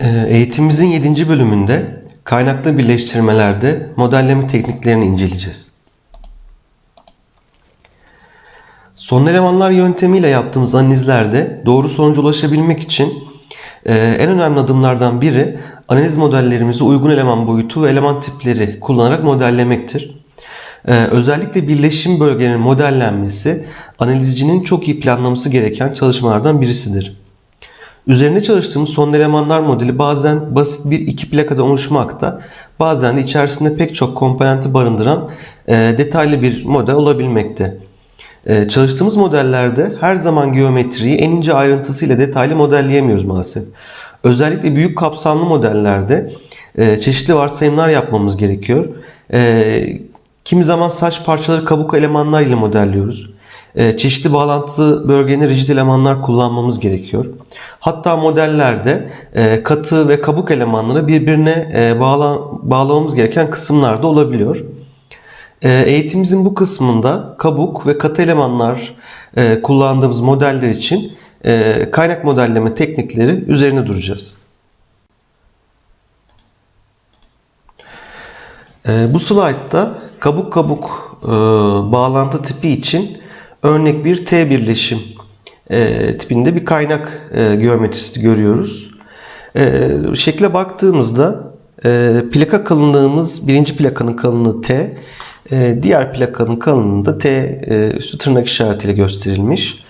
Ee, Eğitimimizin 7. bölümünde kaynaklı birleştirmelerde modelleme tekniklerini inceleyeceğiz. Son elemanlar yöntemiyle yaptığımız analizlerde doğru sonuca ulaşabilmek için e, en önemli adımlardan biri analiz modellerimizi uygun eleman boyutu ve eleman tipleri kullanarak modellemektir. Ee, özellikle birleşim bölgelerinin modellenmesi analizcinin çok iyi planlaması gereken çalışmalardan birisidir. Üzerinde çalıştığımız son elemanlar modeli bazen basit bir iki plakadan oluşmakta, bazen de içerisinde pek çok komponenti barındıran e, detaylı bir model olabilmekte. E, çalıştığımız modellerde her zaman geometriyi en ince ayrıntısıyla detaylı modelleyemiyoruz maalesef. Özellikle büyük kapsamlı modellerde e, çeşitli varsayımlar yapmamız gerekiyor. Kimi zaman saç parçaları kabuk elemanlar ile modelliyoruz. E, çeşitli bağlantılı bölgelerine rigid elemanlar kullanmamız gerekiyor. Hatta modellerde e, katı ve kabuk elemanları birbirine e, bağla, bağlamamız gereken kısımlar da olabiliyor. E, eğitimimizin bu kısmında kabuk ve katı elemanlar kullandığımız modeller için kaynak modelleme teknikleri üzerine duracağız. Bu slaytta kabuk kabuk bağlantı tipi için örnek bir T birleşim e, tipinde bir kaynak e, geometrisi görüyoruz. E, şekle baktığımızda e, plaka kalınlığımız birinci plakanın kalınlığı T, e, diğer plakanın kalınlığı da T e, üstü tırnak işaretiyle gösterilmiş.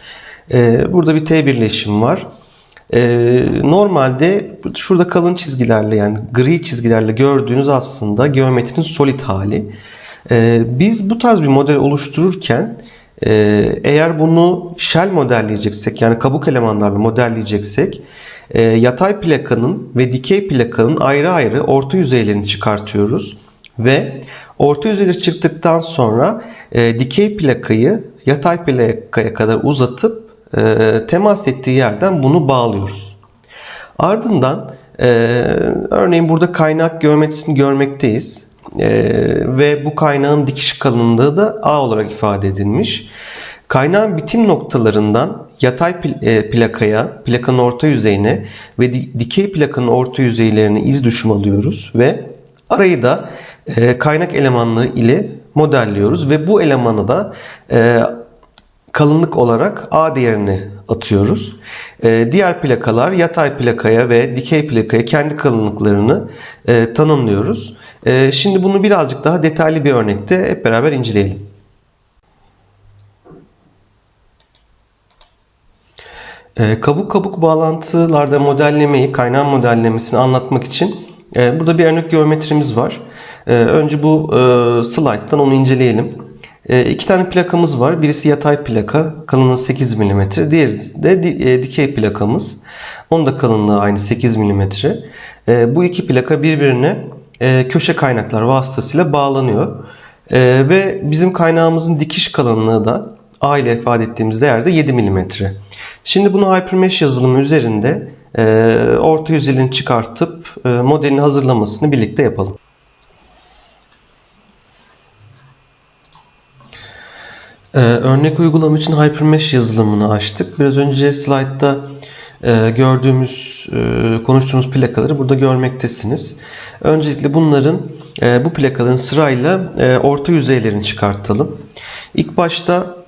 E, burada bir T birleşim var. E, normalde şurada kalın çizgilerle yani gri çizgilerle gördüğünüz aslında geometrinin solid hali. E, biz bu tarz bir model oluştururken eğer bunu shell modelleyeceksek yani kabuk elemanlarla modelleyeceksek e, yatay plakanın ve dikey plakanın ayrı ayrı orta yüzeylerini çıkartıyoruz ve orta yüzeyleri çıktıktan sonra e, dikey plakayı yatay plakaya kadar uzatıp e, temas ettiği yerden bunu bağlıyoruz. Ardından örneğin burada kaynak geometrisini görmekteyiz. E, ve bu kaynağın dikiş kalınlığı da A olarak ifade edilmiş. Kaynağın bitim noktalarından yatay e, plakaya, plakanın orta yüzeyine ve di- dikey plakanın orta yüzeylerine iz düşüm alıyoruz ve arayı da e, kaynak elemanları ile modelliyoruz ve bu elemanı da e, kalınlık olarak A değerini atıyoruz. Diğer plakalar yatay plakaya ve dikey plakaya kendi kalınlıklarını tanımlıyoruz. E, şimdi bunu birazcık daha detaylı bir örnekte hep beraber inceleyelim. E, kabuk kabuk bağlantılarda modellemeyi, kaynağı modellemesini anlatmak için e, burada bir örnek geometrimiz var. E, önce bu e, slide'dan onu inceleyelim. İki tane plakamız var. Birisi yatay plaka, kalınlığı 8 mm. Diğeri de e, dikey plakamız. Onun da kalınlığı aynı 8 mm. Bu iki plaka birbirine e, köşe kaynaklar vasıtasıyla bağlanıyor. E, ve bizim kaynağımızın dikiş kalınlığı da A ile ifade ettiğimiz değerde 7 mm. Şimdi bunu Hypermesh yazılımı üzerinde e, orta yüzeyini çıkartıp modelini hazırlamasını birlikte yapalım. Örnek uygulama için Hypermesh yazılımını açtık. Biraz önce slaytta gördüğümüz, e, konuştuğumuz plakaları burada görmektesiniz. Öncelikle bunların, e, bu plakaların sırayla e, orta yüzeylerini çıkartalım. İlk başta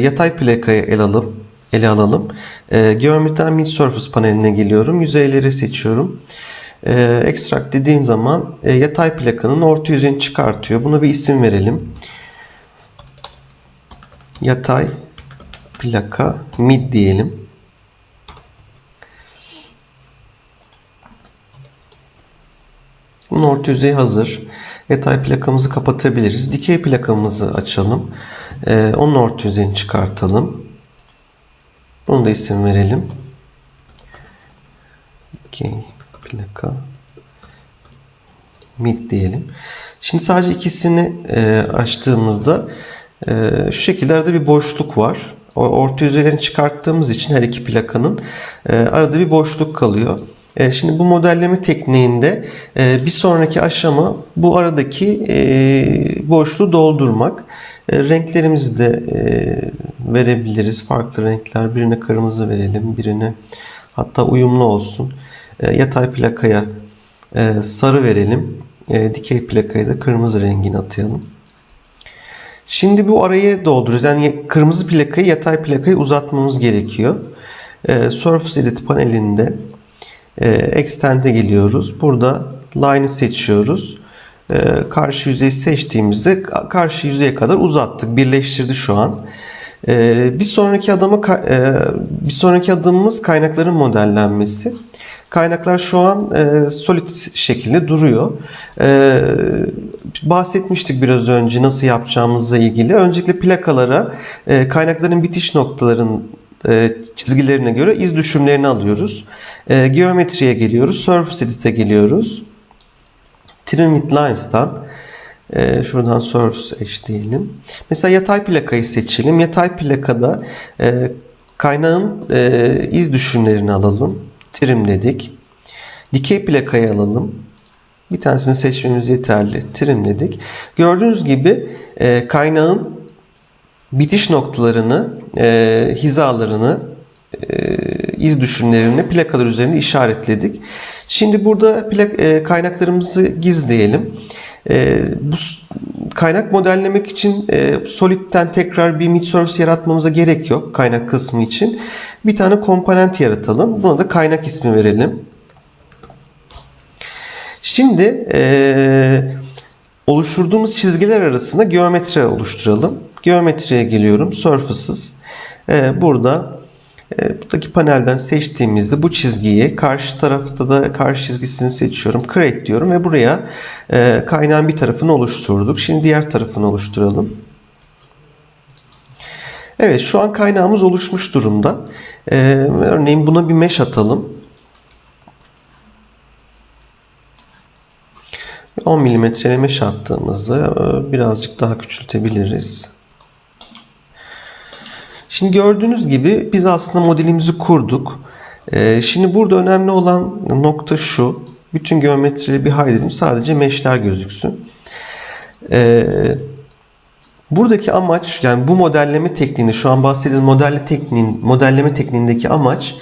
yatay plakayı ele alalım. Ele alalım. Geometriden Mid Surface paneline geliyorum. Yüzeyleri seçiyorum. Extract dediğim zaman yatay plakanın orta yüzeyini çıkartıyor. Buna bir isim verelim yatay plaka mid diyelim. Bunun orta yüzeyi hazır. Yatay plakamızı kapatabiliriz. Dikey plakamızı açalım. Ee, onun orta yüzeyini çıkartalım. Bunu da isim verelim. Dikey plaka mid diyelim. Şimdi sadece ikisini e, açtığımızda ee, şu şekilde arada bir boşluk var. O orta yüzeylerini çıkarttığımız için her iki plakanın e, arada bir boşluk kalıyor. E, şimdi bu modelleme tekniğinde e, bir sonraki aşama bu aradaki e, boşluğu doldurmak. Renklerimizi de verebiliriz. Farklı renkler. Birine kırmızı verelim, birine hatta uyumlu olsun. Yatay plakaya sarı verelim. Dikey plakaya da kırmızı rengini atayalım. Şimdi bu arayı dolduruyoruz. Yani kırmızı plakayı yatay plakayı uzatmamız gerekiyor. Surface Edit panelinde e, Extend'e geliyoruz. Burada Line'ı seçiyoruz. E, karşı yüzeyi seçtiğimizde karşı yüzeye kadar uzattık. Birleştirdi şu an. E, bir sonraki adıma ka- e, bir sonraki adımımız kaynakların modellenmesi. Kaynaklar şu an e, solid şekilde duruyor. Bahsetmiştik biraz önce nasıl yapacağımızla ilgili. Öncelikle plakalara e, kaynakların bitiş noktaların çizgilerine göre iz düşümlerini alıyoruz. E, geometriye geliyoruz. Surface Edit'e geliyoruz. Trim Lines'tan e, şuradan Surface Edge diyelim. Mesela yatay plakayı seçelim. Yatay plakada e, kaynağın e, iz düşümlerini alalım. Trim dedik. Dikey plakayı alalım. Bir tanesini seçmemiz yeterli. Trim dedik. Gördüğünüz gibi e, kaynağın bitiş noktalarını, e, hizalarını, e, iz düşümlerini plakalar üzerinde işaretledik. Şimdi burada plak, e, kaynaklarımızı gizleyelim. E, bu kaynak modellemek için e, Solid'den tekrar bir mid-surface yaratmamıza gerek yok kaynak kısmı için. Bir tane komponent yaratalım. Buna da kaynak ismi verelim. Şimdi e, oluşturduğumuz çizgiler arasında geometri oluşturalım. Geometriye geliyorum. Surfaces. E, burada e, buradaki panelden seçtiğimizde bu çizgiyi karşı tarafta da karşı çizgisini seçiyorum. Create diyorum ve buraya e, kaynağın bir tarafını oluşturduk. Şimdi diğer tarafını oluşturalım. Evet şu an kaynağımız oluşmuş durumda. E, örneğin buna bir mesh atalım. 10 milimetre mesh attığımızda e, birazcık daha küçültebiliriz. Şimdi gördüğünüz gibi biz aslında modelimizi kurduk. E, Şimdi burada önemli olan nokta şu. Bütün geometrileri bir haydedim. Sadece meshler gözüksün. E, Buradaki amaç yani bu modelleme tekniğinde şu an bahsedilen modelle tekniğin modelleme tekniğindeki amaç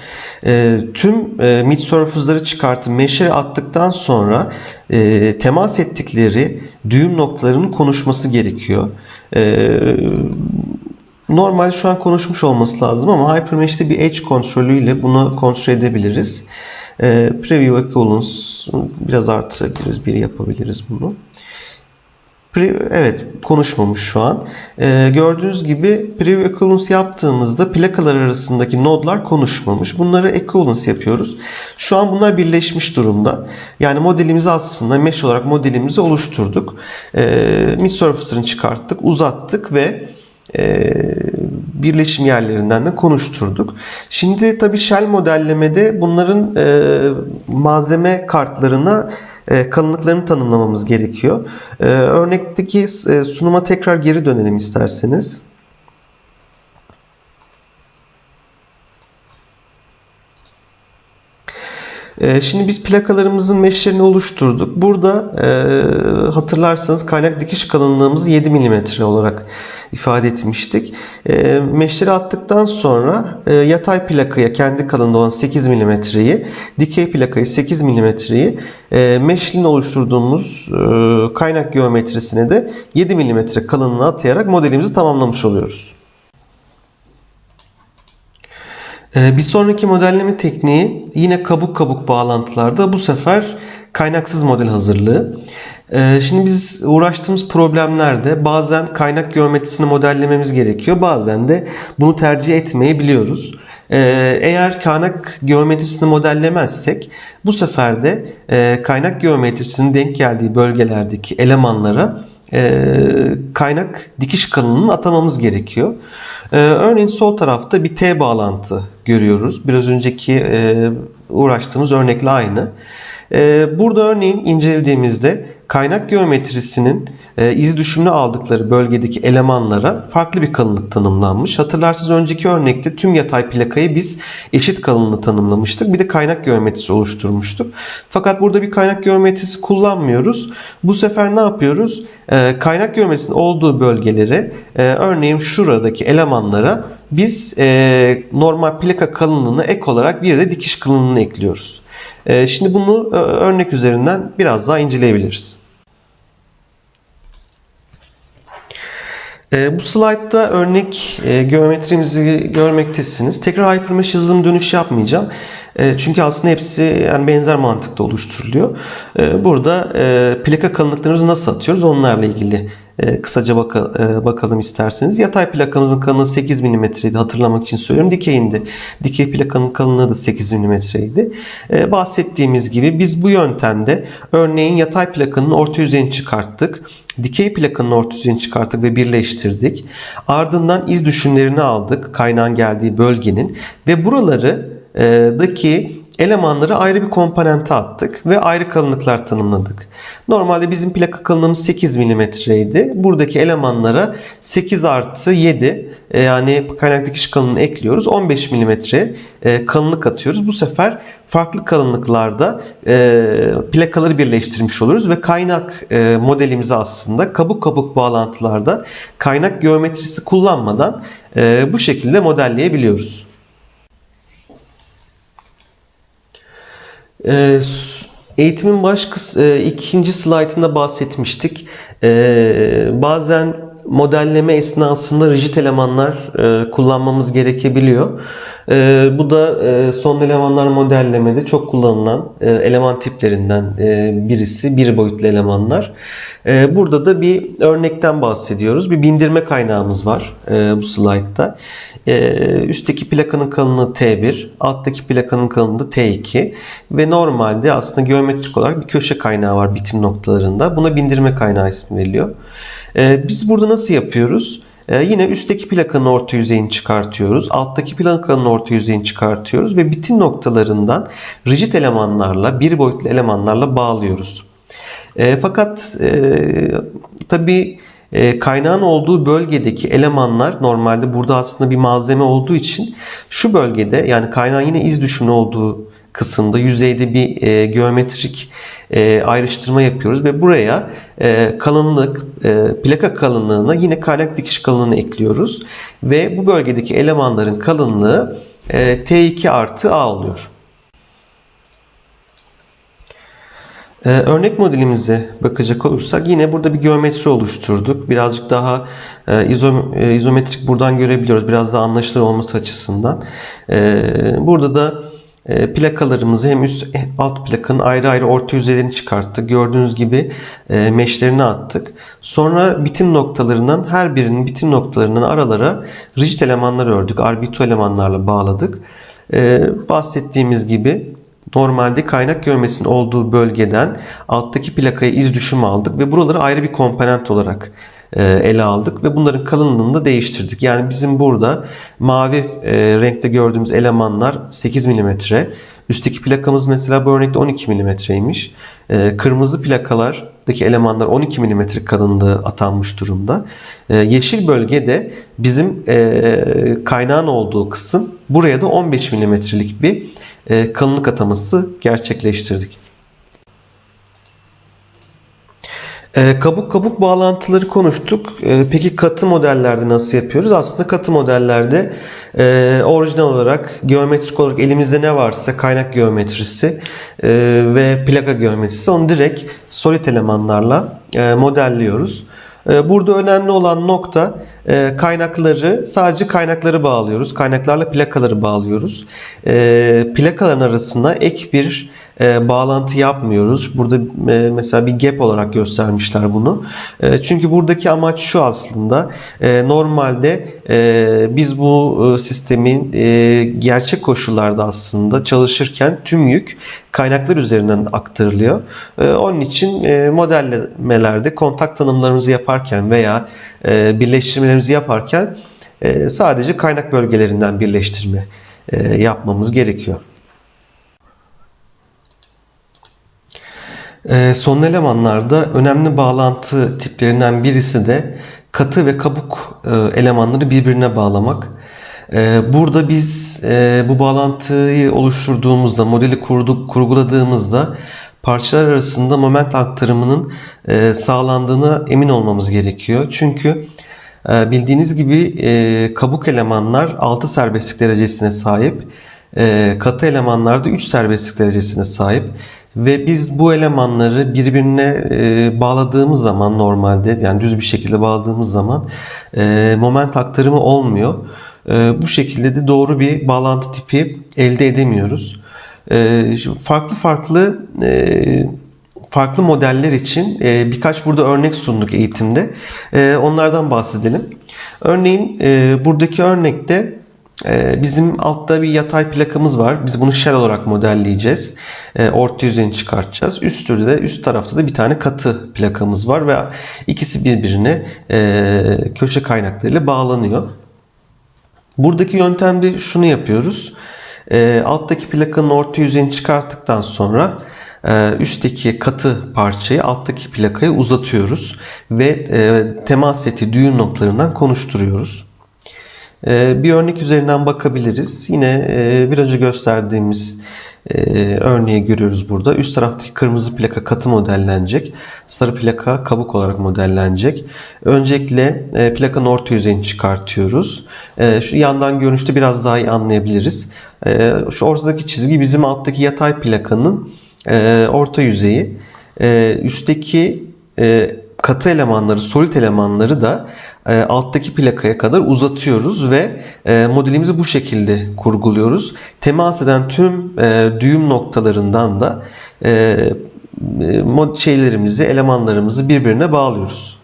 e, tüm e, mid surface'ları çıkartıp meşe attıktan sonra e, temas ettikleri düğüm noktalarının konuşması gerekiyor. E, normal şu an konuşmuş olması lazım ama HyperMesh'te bir edge kontrolüyle bunu kontrol edebiliriz. E, preview equivalence biraz artırabiliriz, bir yapabiliriz bunu. Pre- Evet konuşmamış şu an. Ee, gördüğünüz gibi preview equivalence yaptığımızda plakalar arasındaki nodlar konuşmamış. Bunları equivalence yapıyoruz. Şu an bunlar birleşmiş durumda. Yani modelimizi aslında mesh olarak modelimizi oluşturduk. Ee, mid surfacer'ını çıkarttık, uzattık ve e, birleşim yerlerinden de konuşturduk. Şimdi tabii shell modellemede bunların e, malzeme kartlarına e, kalınlıklarını tanımlamamız gerekiyor. Örnekteki sunuma tekrar geri dönelim isterseniz. Şimdi biz plakalarımızın meşlerini oluşturduk. Burada e, hatırlarsanız kaynak dikiş kalınlığımızı 7 mm olarak ifade etmiştik. E, meşleri attıktan sonra e, yatay plakaya kendi kalınlığı olan 8 mm'yi, dikey plakayı 8 mm'yi e, meşlin oluşturduğumuz kaynak geometrisine de 7 mm kalınlığı atayarak modelimizi tamamlamış oluyoruz. Ee, Bir sonraki modelleme tekniği yine kabuk kabuk bağlantılarda bu sefer kaynaksız model hazırlığı. Ee, Şimdi biz uğraştığımız problemlerde bazen kaynak geometrisini modellememiz gerekiyor. Bazen de bunu tercih etmeyebiliyoruz. Ee, Eğer kaynak geometrisini modellemezsek bu sefer de e, kaynak geometrisinin denk geldiği bölgelerdeki elemanlara e, kaynak dikiş kalınlığını atamamız gerekiyor. E, örneğin sol tarafta bir T bağlantı görüyoruz. Biraz önceki e, uğraştığımız örnekle aynı. E, burada örneğin incelediğimizde kaynak geometrisinin e, iz düşümünü aldıkları bölgedeki elemanlara farklı bir kalınlık tanımlanmış. Hatırlarsınız önceki örnekte tüm yatay plakayı biz eşit kalınlığı tanımlamıştık. Bir de kaynak geometrisi oluşturmuştuk. Fakat burada bir kaynak geometrisi kullanmıyoruz. Bu sefer ne yapıyoruz? E, kaynak geometrisinin olduğu bölgelere e, örneğin şuradaki elemanlara biz e, normal plaka kalınlığına ek olarak bir de dikiş kalınlığını ekliyoruz. E, şimdi bunu e, örnek üzerinden biraz daha inceleyebiliriz. E, bu slaytta örnek e, geometrimizi görmektesiniz. Tekrar Hypermesh yazılım dönüş yapmayacağım. E, çünkü aslında hepsi yani benzer mantıkta oluşturuluyor. E, burada e, plaka kalınlıklarımızı nasıl atıyoruz onlarla ilgili e, kısaca baka, bakalım isterseniz. Yatay plakamızın kalınlığı 8 mm'ydi hatırlamak için söylüyorum. Dikeyinde dikey plakanın kalınlığı da 8 mm'ydi. E, bahsettiğimiz gibi biz bu yöntemde örneğin yatay plakanın orta yüzeyini çıkarttık. Dikey plakanın orta yüzeyini çıkarttık ve birleştirdik. Ardından iz düşümlerini aldık kaynağın geldiği bölgenin ve buraları e, daki elemanları ayrı bir komponente attık ve ayrı kalınlıklar tanımladık. Normalde bizim plaka kalınlığımız 8 mm'ydi. Buradaki elemanlara 8 artı 7 e, yani kaynak dikiş kalınlığını ekliyoruz. 15 mm e, kalınlık atıyoruz. Bu sefer farklı kalınlıklarda e, plakaları birleştirmiş oluruz ve kaynak modelimizi aslında kabuk kabuk bağlantılarda kaynak geometrisi kullanmadan bu şekilde modelleyebiliyoruz. Eğitimin baş kıs, e, ikinci slaytında bahsetmiştik. Bazen modelleme esnasında rigid elemanlar e, kullanmamız gerekebiliyor. Ee, bu da e, son elemanlar modellemede çok kullanılan eleman tiplerinden birisi. Bir boyutlu elemanlar. burada da bir örnekten bahsediyoruz. Bir bindirme kaynağımız var bu slaytta. Üstteki plakanın kalınlığı T1, alttaki plakanın kalınlığı T2 ve normalde aslında geometrik olarak bir köşe kaynağı var bitim noktalarında. Buna bindirme kaynağı ismi veriliyor. biz burada nasıl yapıyoruz? yine üstteki plakanın orta yüzeyini çıkartıyoruz. Alttaki plakanın orta yüzeyini çıkartıyoruz ve bitim noktalarından rigid elemanlarla, bir boyutlu elemanlarla bağlıyoruz. fakat e, tabii e, kaynağın olduğu bölgedeki elemanlar normalde burada aslında bir malzeme olduğu için şu bölgede yani kaynağın yine iz düşümü olduğu kısımda yüzeyde bir e, geometrik e, ayrıştırma yapıyoruz ve buraya e, kalınlık, e, plaka kalınlığına yine kaynak dikiş kalınlığını ekliyoruz ve bu bölgedeki elemanların kalınlığı e, T2 artı A oluyor. Ee, örnek modelimize bakacak olursak yine burada bir geometri oluşturduk. Birazcık daha e, izom, e, izometrik buradan görebiliyoruz. Biraz daha anlaşılır olması açısından. E, burada da e, plakalarımızı hem üst alt plakanın ayrı ayrı orta yüzeylerini çıkarttık. Gördüğünüz gibi e, meşlerini attık. Sonra bitim noktalarından her birinin bitim noktalarından aralara rigid elemanlar ördük. Arbito elemanlarla bağladık. E, bahsettiğimiz gibi Normalde kaynak geometrisinin olduğu bölgeden alttaki plakaya iz düşümü aldık ve buraları ayrı bir komponent olarak e, ele aldık ve bunların kalınlığını da değiştirdik. Yani bizim burada mavi e, renkte gördüğümüz elemanlar 8 mm. Üstteki plakamız mesela bu örnekte 12 mm'ymiş. E, kırmızı plakalardaki elemanlar 12 mm kalınlığı atanmış durumda. Yeşil bölgede bizim kaynağın olduğu kısım buraya da 15 mm'lik bir kalınlık ataması gerçekleştirdik. E, kabuk kabuk bağlantıları konuştuk. E, peki katı modellerde nasıl yapıyoruz? Aslında katı modellerde orijinal olarak geometrik olarak elimizde ne varsa kaynak geometrisi ve plaka geometrisi onu direkt solid elemanlarla modelliyoruz. Burada önemli olan nokta e, kaynakları sadece kaynakları bağlıyoruz. Kaynaklarla plakaları bağlıyoruz. E, plakaların arasında ek bir e, bağlantı yapmıyoruz. Burada e, mesela bir gap olarak göstermişler bunu. E, çünkü buradaki amaç şu aslında. E, normalde e, biz bu e, sistemin e, gerçek koşullarda aslında çalışırken tüm yük kaynaklar üzerinden aktarılıyor. E, onun için e, modellemelerde kontak tanımlarımızı yaparken veya e, birleştirmelerimizi yaparken e, sadece kaynak bölgelerinden birleştirme e, yapmamız gerekiyor. Son elemanlarda önemli bağlantı tiplerinden birisi de katı ve kabuk elemanları birbirine bağlamak. Burada biz bu bağlantıyı oluşturduğumuzda, modeli kurduk, kurguladığımızda parçalar arasında moment aktarımının e, sağlandığına emin olmamız gerekiyor. Çünkü E, bildiğiniz gibi e, kabuk elemanlar 6 serbestlik derecesine sahip. E, katı elemanlar da 3 serbestlik derecesine sahip. Ve biz bu elemanları birbirine e, bağladığımız zaman normalde yani düz bir şekilde bağladığımız zaman e, moment aktarımı olmuyor. E, bu şekilde de doğru bir bağlantı tipi elde edemiyoruz. E, farklı farklı e, farklı modeller için e, birkaç burada örnek sunduk eğitimde. E, onlardan bahsedelim. Örneğin e, buradaki örnekte bizim altta bir yatay plakamız var. Biz bunu shell olarak modelleyeceğiz. E, orta yüzeyini çıkartacağız. Üstü de üst tarafta da bir tane katı plakamız var ve ikisi birbirine e, köşe kaynaklarıyla bağlanıyor. Buradaki yöntemde şunu yapıyoruz. Alttaki plakanın orta yüzeyini çıkarttıktan sonra e, üstteki katı parçayı alttaki plakaya uzatıyoruz ve e, temas ettiği düğüm noktalarından konuşturuyoruz. E, bir örnek üzerinden bakabiliriz. Yine e, biraz önce gösterdiğimiz e, örneği görüyoruz burada. Üst taraftaki kırmızı plaka katı modellenecek. Sarı plaka kabuk olarak modellenecek. Öncelikle e, plakanın orta yüzeyini çıkartıyoruz. E, şu yandan görünüşte biraz daha iyi anlayabiliriz. E, şu ortadaki çizgi bizim alttaki yatay plakanın e, orta yüzeyi. E, üstteki e, katı elemanları, solid elemanları da e, alttaki plakaya kadar uzatıyoruz ve e, modelimizi bu şekilde kurguluyoruz. Temas eden tüm e, düğüm noktalarından da e, şeylerimizi, elemanlarımızı birbirine bağlıyoruz.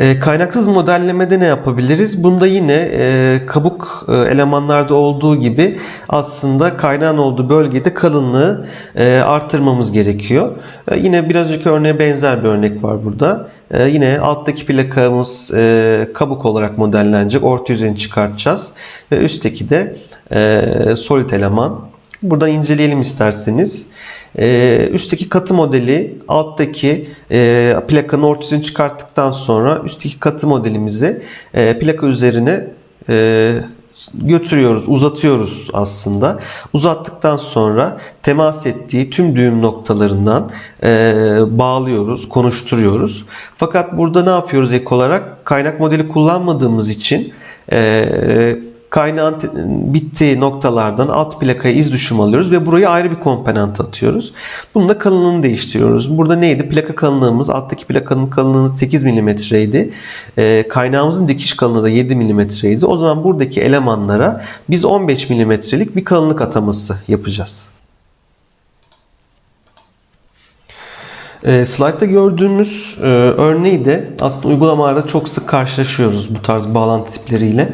E, Kaynaksız modellemede ne yapabiliriz? Bunda yine e, kabuk e, elemanlarda olduğu gibi aslında kaynağın olduğu bölgede kalınlığı e, artırmamız gerekiyor. E, Yine biraz önceki örneğe benzer bir örnek var burada. Yine alttaki plakamız kabuk olarak modellenecek. Orta yüzeyini çıkartacağız. Ve üstteki de e, eleman. Buradan inceleyelim isterseniz. Ee, üstteki katı modeli alttaki e, plakanın ortasını çıkarttıktan sonra üstteki katı modelimizi e, plaka üzerine e, götürüyoruz, uzatıyoruz aslında. Uzattıktan sonra temas ettiği tüm düğüm noktalarından e, bağlıyoruz, konuşturuyoruz. Fakat burada ne yapıyoruz ek olarak? Kaynak modeli kullanmadığımız için e, kaynağın bittiği noktalardan alt plakaya iz düşüm alıyoruz ve buraya ayrı bir komponent atıyoruz. Bunun da kalınlığını değiştiriyoruz. Burada neydi? Plaka kalınlığımız alttaki plakanın kalınlığı 8 mm'ydi. Ee, kaynağımızın dikiş kalınlığı da 7 mm'ydi. O zaman buradaki elemanlara biz 15 mm'lik bir kalınlık ataması yapacağız. E, slide'da gördüğümüz e, örneği de aslında uygulamalarda çok sık karşılaşıyoruz bu tarz bağlantı tipleriyle.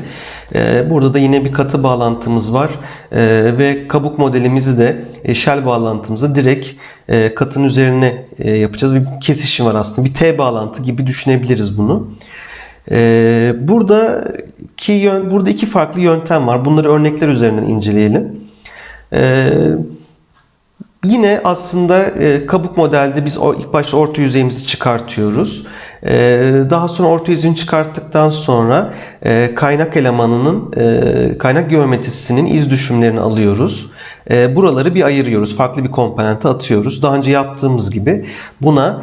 E, burada da yine bir katı bağlantımız var E, ve kabuk modelimizi de e, shell bağlantımızı direkt e, katın üzerine e, yapacağız. Bir kesişim var aslında. Bir T bağlantı gibi düşünebiliriz bunu. E, buradaki yön, burada iki farklı yöntem var. Bunları örnekler üzerinden inceleyelim. Yine aslında e, kabuk modelde biz ilk başta orta yüzeyimizi çıkartıyoruz. E, daha sonra orta yüzeyini çıkarttıktan sonra e, kaynak elemanının kaynak geometrisinin iz düşümlerini alıyoruz. Buraları bir ayırıyoruz. Farklı bir komponente atıyoruz. Daha önce yaptığımız gibi buna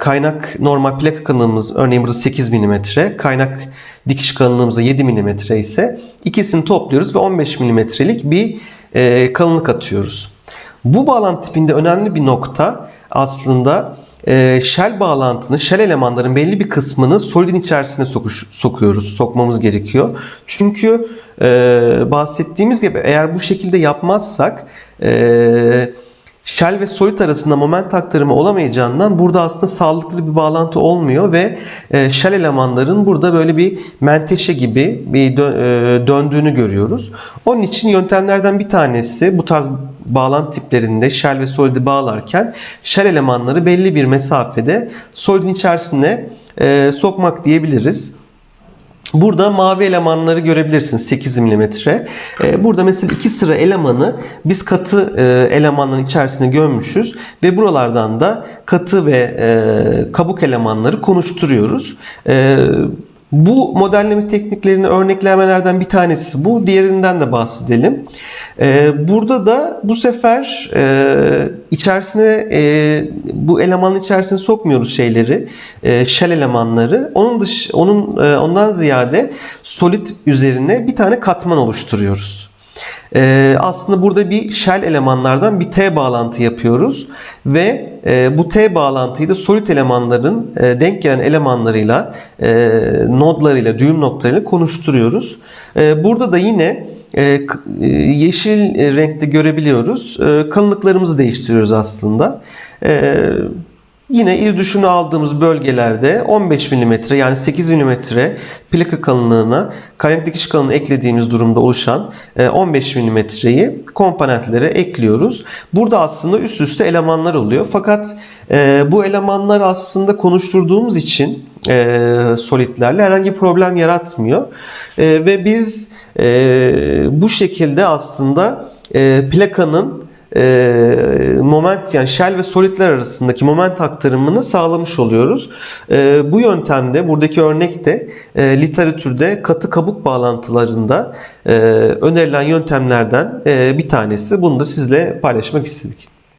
kaynak normal plaka kalınlığımız örneğin burada 8 mm, kaynak dikiş kalınlığımız da 7 mm ise ikisini topluyoruz ve 15 mm'lik bir kalınlık atıyoruz. Bu bağlantı tipinde önemli bir nokta aslında e, shell bağlantının, shell elemanların belli bir kısmını solidin içerisine sokuş, sokuyoruz, sokmamız gerekiyor. Çünkü e, bahsettiğimiz gibi eğer bu şekilde yapmazsak e, shell ve solid arasında moment aktarımı olamayacağından burada aslında sağlıklı bir bağlantı olmuyor ve e, shell elemanların burada böyle bir menteşe gibi bir e, döndüğünü görüyoruz. Onun için yöntemlerden bir tanesi bu tarz bağlantı tiplerinde shell ve solid'i bağlarken shell elemanları belli bir mesafede solidin içerisine e, sokmak diyebiliriz. Burada mavi elemanları görebilirsiniz 8 mm. Ee, Burada mesela iki sıra elemanı biz katı e, elemanların içerisine gömmüşüz ve buralardan da katı ve e, kabuk elemanları konuşturuyoruz. Bu modelleme tekniklerini örneklemelerden bir tanesi bu. Diğerinden de bahsedelim. Ee, burada da bu sefer e, içerisine e, bu elemanın içerisine sokmuyoruz şeyleri, e, shell elemanları. Onun dış, onun e, ondan ziyade solid üzerine bir tane katman oluşturuyoruz. Ee, aslında burada bir shell elemanlardan bir T bağlantı yapıyoruz ve e, bu T bağlantıyı da solid elemanların e, denk gelen elemanlarıyla, e, nodlarıyla, düğüm noktalarıyla konuşturuyoruz. E, burada da yine e, e, yeşil e, renkte görebiliyoruz. E, kalınlıklarımızı değiştiriyoruz aslında. E, Yine iz düşünü aldığımız bölgelerde 15 mm yani 8 mm plaka kalınlığına kaynak dikiş kalınlığı eklediğimiz durumda oluşan e, 15 mm'yi komponentlere ekliyoruz. Burada aslında üst üste elemanlar oluyor. Fakat e, bu elemanlar aslında konuşturduğumuz için e, solidlerle herhangi bir problem yaratmıyor. E, ve biz e, bu şekilde aslında e, plakanın e, moment yani shell ve solidler arasındaki moment aktarımını sağlamış oluyoruz. E, bu yöntemde buradaki örnekte e, literatürde katı kabuk bağlantılarında e, önerilen yöntemlerden e, bir tanesi. Bunu da sizle paylaşmak istedik.